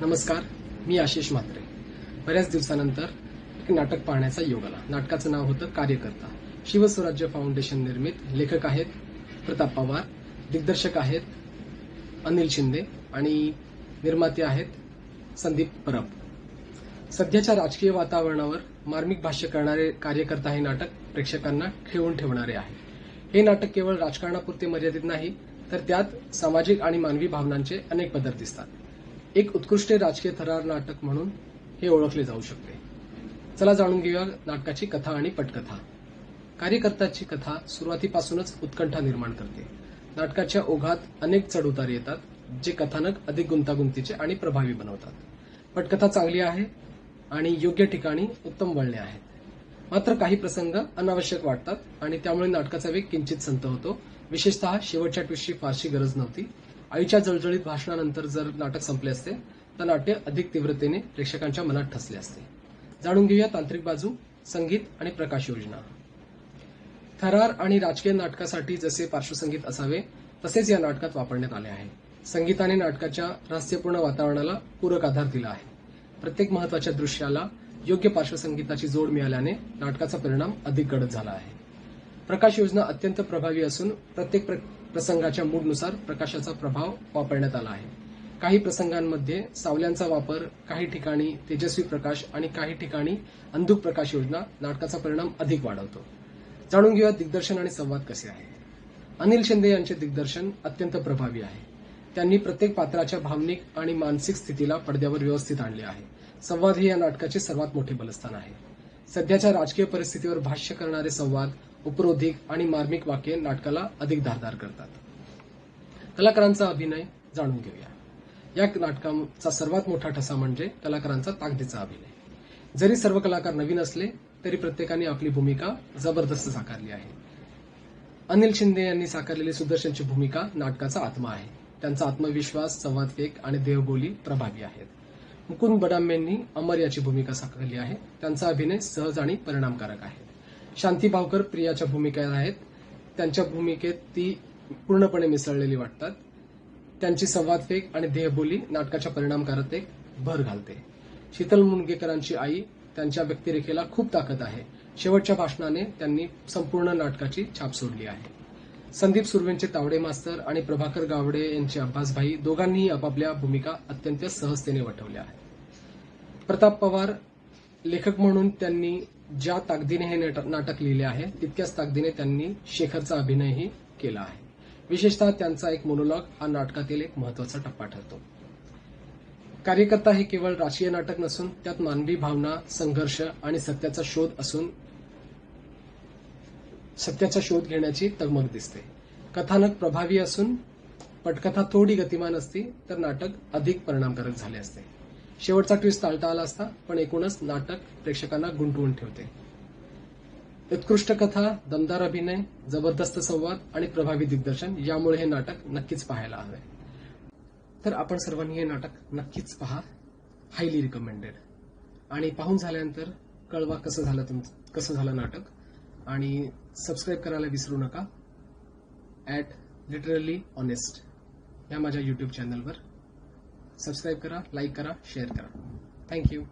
नमस्कार मी आशिष म्हात्रे. बऱ्याच दिवसानंतर एक नाटक पाहण्याचा योग आला. नाटकाचं नाव होतं कार्यकर्ता. शिवस्वराज्य फाउंडेशन निर्मित लेखक आहेत प्रताप पवार दिग्दर्शक आहेत अनिल शिंदे आणि निर्माते आहेत संदीप परब. सध्याच्या राजकीय वातावरणावर मार्मिक भाष्य करणारे कार्यकर्ता हे नाटक प्रेक्षकांना खिळवून ठेवणारे आहे. हे नाटक केवळ राजकारणापुरते मर्यादित नाही तर त्यात सामाजिक आणि मानवी भावनांचे अनेक पदर दिसतात. एक उत्कृष्ट राजकीय थरार नाटक म्हणून हे ओळखले जाऊ शकते. चला जाणून घेऊया नाटकाची कथा आणि पटकथा. कार्यकर्त्याची कथा सुरुवातीपासूनच उत्कंठा निर्माण करते. नाटकाच्या ओघात अनेक चढउतार येतात जे कथानक अधिक गुंतागुंतीचे आणि प्रभावी बनवतात. पटकथा चांगली आहे आणि योग्य ठिकाणी उत्तम वळणे आहेत. मात्र काही प्रसंग अनावश्यक वाटतात आणि त्यामुळे नाटकाचा वेग किंचित संत होतो. विशेषतः शेवटच्या ट्विस्टची फारशी गरज नव्हती. आईच्या जळजळीत भाषणानंतर जर नाटक संपले असते तर नाट्य अधिक तीव्रतेने प्रेक्षकांच्या मनात ठसले असते. जाणून घेऊया तांत्रिक बाजू संगीत आणि प्रकाश योजना. थरार आणि राजकीय नाटकासाठी जसे पार्श्वसंगीत असावे तसेच या नाटकात वापरण्यात आले आहे. संगीताने नाटकाच्या रहस्यपूर्ण वातावरणाला पूरक आधार दिला आहे. प्रत्येक महत्त्वाच्या दृश्याला योग्य पार्श्वसंगीताची जोड मिळाल्याने नाटकाचा परिणाम अधिक गडद झाला आहे. प्रकाश योजना अत्यंत प्रभावी असून प्रत्येक प्र- प्रसंगाच्या मूडनुसार प्रकाशाचा प्रभाव वापरण्यात आला आहे. काही प्रसंगांमध्ये सावल्यांचा वापर काही ठिकाणी तेजस्वी प्रकाश आणि काही ठिकाणी अंधुक प्रकाश योजना नाटकाचा परिणाम अधिक वाढवतो. जाणून घेऊया दिग्दर्शन आणि संवाद कसे आहे अनिल शिंदे यांचे दिग्दर्शन अत्यंत प्रभावी आहे. त्यांनी प्रत्येक पात्राच्या भावनिक आणि मानसिक स्थितीला पडद्यावर व्यवस्थित आणले आहे. संवाद हे या नाटकाचे सर्वात मोठे बलस्थान आहे. सध्याच्या राजकीय परिस्थितीवर भाष्य करणारे संवाद उपरोधिक आणि मार्मिक वाक्ये नाटकाला अधिक धारदार करतात. कलाकारांचा अभिनय जाणून घेऊया. या नाटकाचा सर्वात मोठा ठसा म्हणजे कलाकारांचा ताकदीचा अभिनय. जरी सर्व कलाकार नवीन असले तरी प्रत्येकाने आपली भूमिका जबरदस्त साकारली आहे. अनिल शिंदे यांनी साकारलेली सुदर्शनची भूमिका नाटकाचा आत्मा आहे. त्यांचा आत्मविश्वास संवाद फेक आणि देवबोली प्रभावी आहेत. मुकुंद बडाम यांनी अमर याची भूमिका साकारली आहे. त्यांचा अभिनय सहज आणि परिणामकारक आहे. शांती भावकर प्रियाच्या भूमिका आहेत. त्यांच्या भूमिकेत ती पूर्णपणे मिसळलेली वाटतात. त्यांची संवाद फेक आणि देहबोली नाटकाच्या परिणामकारतेत भर घालते. शीतल मुनगेकरांची आई त्यांच्या व्यक्तिरेखेला खूप ताकद आहे. शेवटच्या भाषणाने त्यांनी संपूर्ण नाटकाची छाप सोडली आहे. संदीप सुर्वेंचे तावडे मास्तर आणि प्रभाकर गावडे यांचे अब्बासभाई दोघांनीही आपापल्या भूमिका अत्यंत सहजतेने वठवल्या आहेत. प्रताप पवार लेखक म्हणून त्यांनी ज्या ताकदीने हे नाटक लिहिले आहे तितक्याच ताकदीने त्यांनी शेखरचा अभिनयही केला आहे. विशेषतः त्यांचा एक मोनोलॉग हा नाटकातील एक महत्त्वाचा टप्पा ठरतो. कार्यकर्ता हे केवळ राजकीय नाटक नसून त्यात मानवी भावना संघर्ष आणि सत्याचा शोध असून सत्याचा शोध घेण्याची तगमग दिसते. कथानक प्रभावी असून पटकथा थोडी गतिमान असती तर नाटक अधिक परिणामकारक झाले असते. शेवटचा ट्विस्ट टाळता आला असता पण एकूणच नाटक प्रेक्षकांना गुंतवून ठेवते. उत्कृष्ट कथा दमदार अभिनय जबरदस्त संवाद आणि प्रभावी दिग्दर्शन यामुळे हे नाटक नक्कीच पाहायला हवे. तर आपण सर्वांनी हे नाटक नक्कीच पहा. हायली रिकमेंडेड आणि पाहून झाल्यानंतर कळवा कसं झालं तुमचं कसं झालं नाटक. आणि सबस्क्राईब करायला विसरू नका. ॲट लिटरली ऑनेस्ट या माझ्या यूट्यूब चॅनलवर सबस्क्राईब करा लाईक करा शेअर करा. थँक्यू